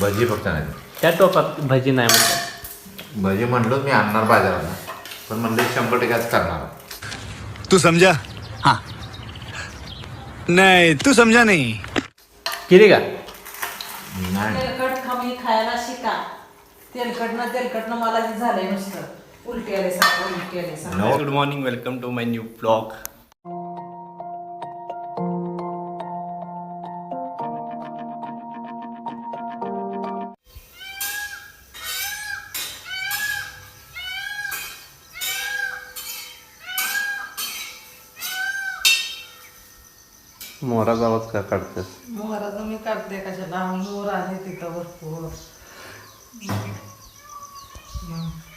भजी फक्त नाही. त्या टोपात भजी नाही म्हणतात. भजी म्हणलो मी आणणार बाजारात पण म्हणलं शंभर टक्केच करणार. तू समझा हाँ. नहीं तू समझा नहीं. किती का? नाही. तेलकट कमी खायला शिका. तेलकटनं तेलकटनं मला जे झालंय नुसतं. उलटी आले सारखं उलटी आले सारखं. Good morning welcome to my new blog मोराचा आवाज का काढतेस मोहराचं मी काढते कशाला? मोर आहे तिथं भरपूर.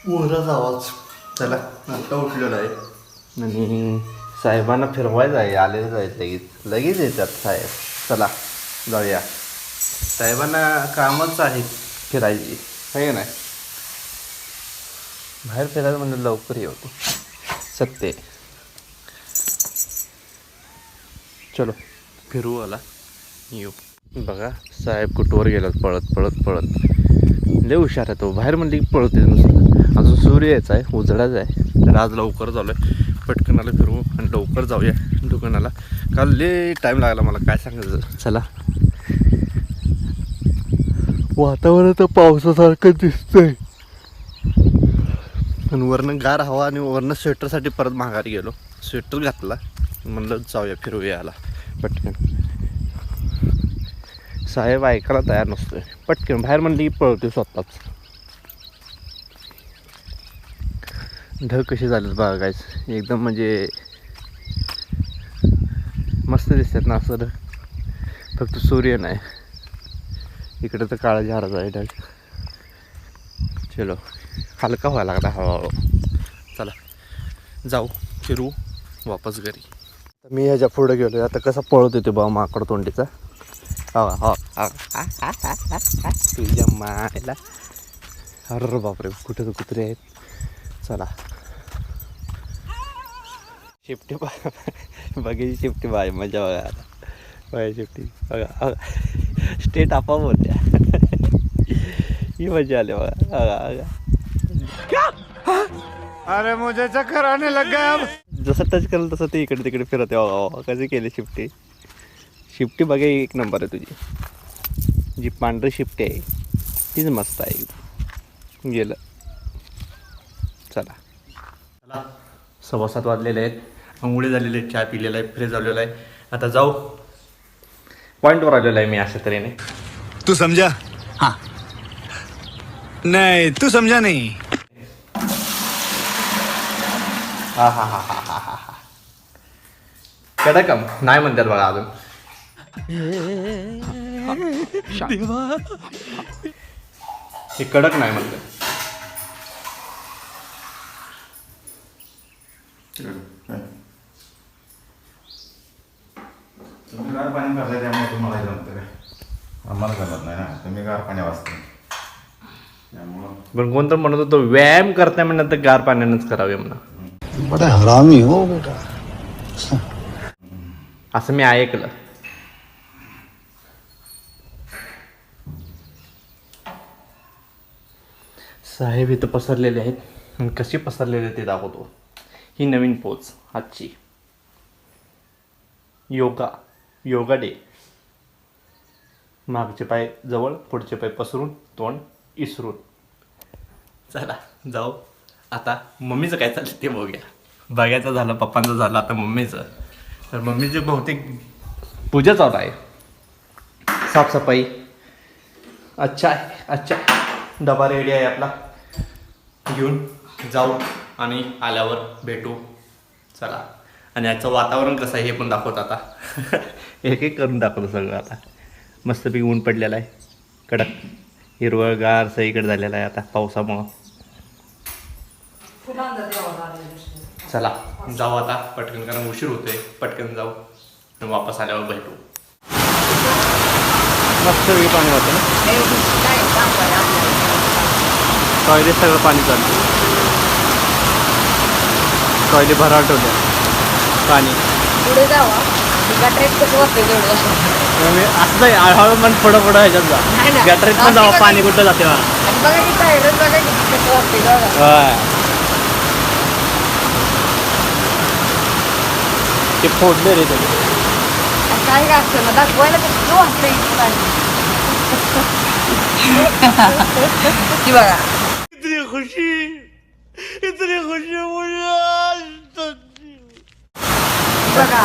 मोराचा आवाज. चला आता उठलेला आहे. आणि साहेबांना फिरवायचं आहे आलेलं आहे लगेच. लगेच येतात साहेब. चला जाऊया. साहेबांना कामच आहे फिरायची. आहे का नाही? बाहेर फिरायला म्हणजे लवकर येऊ सत्य चलो. फिरू आला येऊ बघा साहेब कुठवर गेलात पळत पळत पळत. लय हुशार आहे तो. बाहेर म्हणली की पळते नुसतं. अजून सूर्य यायचा आहे उजडाच आहे. तर आज लवकर झालो आहे पटकनाला फिरू आणि लवकर जाऊया दुकानाला. काल लय टाईम लागला मला काय सांगायचं? चला. वातावरण तर पावसासारखं दिसतंय. आणि वरनं गार हवा आणि वरनं स्वेटरसाठी परत माघार गेलो. स्वेटर घातला. म्हणलं जाऊया फिरूया याला. पटकन. साहेब ऐकायला तयार नसतोय. पटकन बाहेर म्हणली की पळवते स्वतःच. ढग कसे झालेत बघा गायस एकदम म्हणजे मस्त दिसतात ना असं ढग. फक्त सूर्य नाही. इकडे तर काळा झाडाचा आहे ढग. चलो हलका व्हायला लागला हळूहळू. चला जाऊ फिरू वापस घरी. तर मी ह्याच्या पुढे गेलो आता कसं पळत होते बा माकड तोंडीचा. हो हो हा, तुझ्या मायला. अरे बापरे कुठे तर कुत्रे आहेत. चला. शिफ्टी बा बघायची शिफ्टी बाय मजा बघा आता. बाय शिफ्टी बघा स्टेट आपोआप होत्या. ही मजा आली बघा. बघा अरे मुझे चक्कर आने लग गया जसं टच केलं तसं ते इकडे तिकडे फिरते वा कसे केले शिफ्टी शिफ्टी बघा एक नंबर आहे तुझी. जी पांढरी शिफ्टी आहे तीच मस्त आहे. एकदम गेलं. चला. चला. सव्वा सात वाजलेले आहेत. अंघोळी झालेले आहेत चहा पिलेला आहे फ्रेश झालेला आहे. आता जाऊ. पॉईंटवर आलेलो आहे मी अशा तऱ्हेने. तू समझा हाँ. नहीं तू समझा नहीं. हा हा हा हा हा हा हा. कडकम. नाही म्हणतात बघा अजून. हे कडक नाही म्हणतात. तुम्ही गार पाणी करताय त्यामुळे तुम्हाला जमतं काय आम्हाला जमत नाही ना. तुम्ही गार पाणी वाचता. त्यामुळं पण कोणतं म्हणत होतं व्यायाम करताय म्हणलं तर गार पाण्यानंच करावे म्हणा बड़ा हरामी हो बेटा. असं मी ऐकलं. साहेब इथं पसरलेले आहेत. आणि कशी पसरलेले ते दाखवतो. ही नवीन पोच आजची. Yoga yoga day. मागचे पाय जवळ पुढचे पाय पसरून तोंड इसरून. चला जाऊ. आता मम्मीचं काय चाललं ते बघूया. बघायचं झालं पप्पांचं झालं आता मम्मीचं. तर मम्मीची बहुतेक पूजा चालू आहे. साफसफाई. अच्छा आहे अच्छा डबा रेडी आहे आपला. घेऊन जाऊ आणि आल्यावर भेटू. चला. आणि याचं वातावरण कसं आहे हे पण दाखवत आता. एक एक करून दाखवतो सगळं आता. मस्तपैकी ऊन पडलेलं आहे. कडक. हिरवळगार सगळीकडे झालेलं आहे आता पावसामुळं. चला जाऊ आता पटकन कारण उशीर होतोय. पटकन जाऊ आणि वापस आल्यावर भेटू. मस्त वेगळी पाणी होतं ना? टॉयलेट सगळं पाणी चालतं टॉयलेट भराट होत्या पाणी. पुढे जावा गटरेट कसं वाटतं तेवढं मी असं आहे, हळूहळू मन पुढं पुढं ह्याच्यात नाही जा ना. गटरीत पण जाऊ पाणी कुठं जाते बा. आणि बघा की पायऱ्यात बघा की कसं वाटते बघा होय. ते फोडले रे त्याने. काय काय असतं? ना दाखवायला कसं इथे पाणी ती बघा. बघा.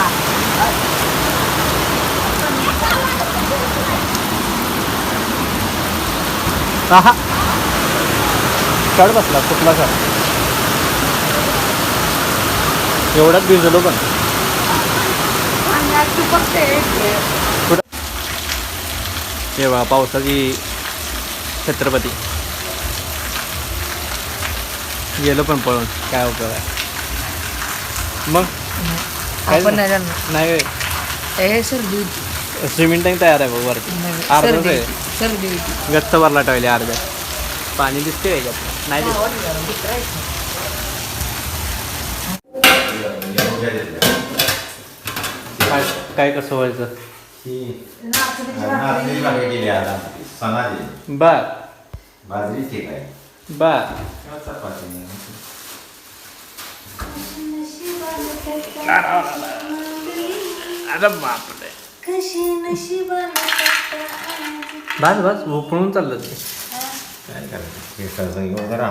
हा चढ बसला कुठला सर एवढ्यात भिजलो पण. आणि आज तू बघते हे बघा पावसाची छत्रपती. गेलो पण पळून काय उपयोग आहे? मग? काय आपण नाही जाणार. नाही होय. सर्दी होती. स्विमिंग टँक तयार आहे बघ वरती. अर्धच सर्दी आहे. सर्दी होती. गच्च भरला ठेवले अर्ध्या पाणी दिसते याच्यात नाही दिसत. काय कसं व्हायचं? ही नाचणी भाकरी. केली आता सणाची. बर बाजरी ठीक आहे. बर किंवा चपाती. अरे बापरे बस बस उपळून चाललं ते. काय करायचं? केसाचं जरा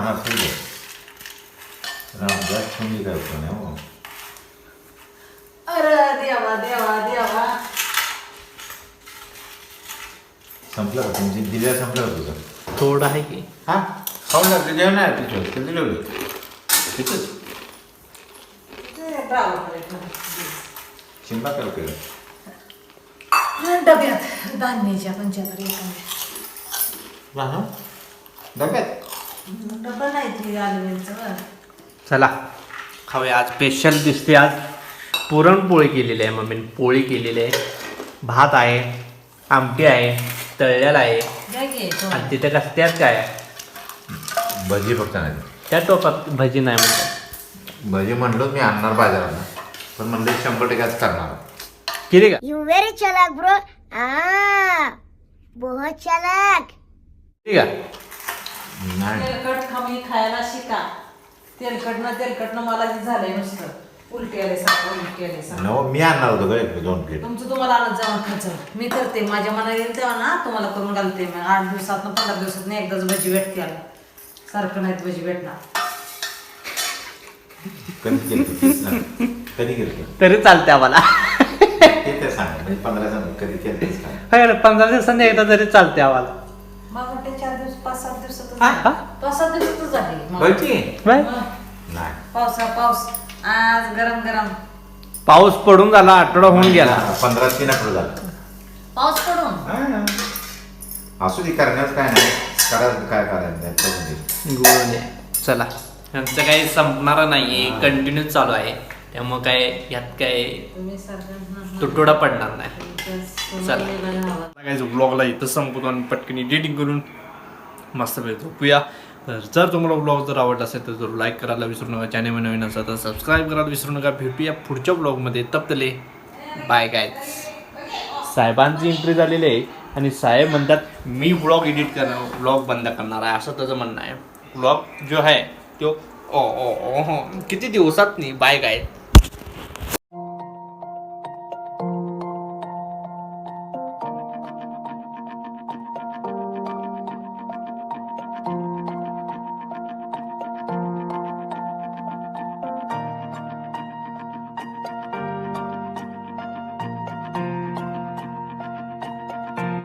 रामदास काय पण हो. अरे देवा देवा देवा. संपलं का तुमची? दिल्या संपलं का तुझं? थोडं आहे की. हा? खाऊन लागते जेवण आहे तिथं किती जेवली. तिथंच. शिंपा काय केलं डब्यात धान्याच्या पंचाहत्तर एका हा? डब्यात? डबा नाही ती आलवेलचं चला खाऊया. आज स्पेशल दिसते आज. पुरणपोळी केलेली आहे मम्मीने. पोळी केलेली आहे. भात आहे आमटी आहे. तळलेला आहे. आणि तिथे कसं त्यात काय? आहे? भजी फक्त नाही त्या टोपात भजी नाही म्हणतात भजी म्हणलो मी आणणार बाजारात पण म्हणलं शंभर टक्के आज करणार. किती का? You very chalak, bro. Ah, बहुत चालाक. किती का? नाही. तेलकट कमी खायला शिका. तेलकटनं तेलकटनं मला जे झालंय नुसतं. उलटी आले सारखं उलटी आले सारखं. नव मी आणणार होतो का एक? दोन प्लेट तुमचं तुम्हाला आणत जाऊन खायचं मी करते माझ्या मनात येईल तेव्हा ना तुम्हाला करून घालते मी. आठ दिवसात पंधरा दिवसात एकदाच भजी भेटते आला सारखं नाहीत भजी भेटणार. कधी केलं तेच सांग. कधी केलं तरी चालते आम्हाला. ते सांग. म्हणजे पंधरा जण कधी केलं तेच सांग. होय रे, पंधरा दिवसांनी एकदा तरी चालते आम्हाला. मग वाटते चार दिवस पाच सात दिवसातच हा? झाली. पाच सात दिवसातच झाली. मग. होयची बाय. मग नाही. पावसा पाऊस आज गरम गरम. पाऊस पडून झाला आठवडा होऊन गेला. पंधरा तीन आठवडं झालं. पाऊस पडून? हा. असू दे करण्याचं काय नाही. करायचं काय करायचं करून दे. चला. यांचं काही संपणार नाहीये. कंटिन्यू चालू आहे. त्यामुळे काय यात काय तुम्ही सारखं तुटवडा पडणार नाही. चला. काय ब्लॉगला इथं संपवतो आणि पटकन एडिटिंग करून मस्त वेळ झोपूया. तर जर तुम्हाला ब्लॉग जर आवडला असेल तर जरूर लाईक करायला विसरू नका. चॅनल नवीन असेल तर सबस्क्राईब करायला विसरू नका. भेटूया पुढच्या ब्लॉगमध्ये तपतले. बाय काय साहेबांची एंट्री झालेली आहे आणि साहेब म्हणतात मी ब्लॉग एडिट करणार ब्लॉग बंद करणार आहे. असं त्याचं म्हणणं आहे. ब्लॉग जो आहे तो ओ ओ ओ हो, हो. किती दिवसात नाही. बाय काय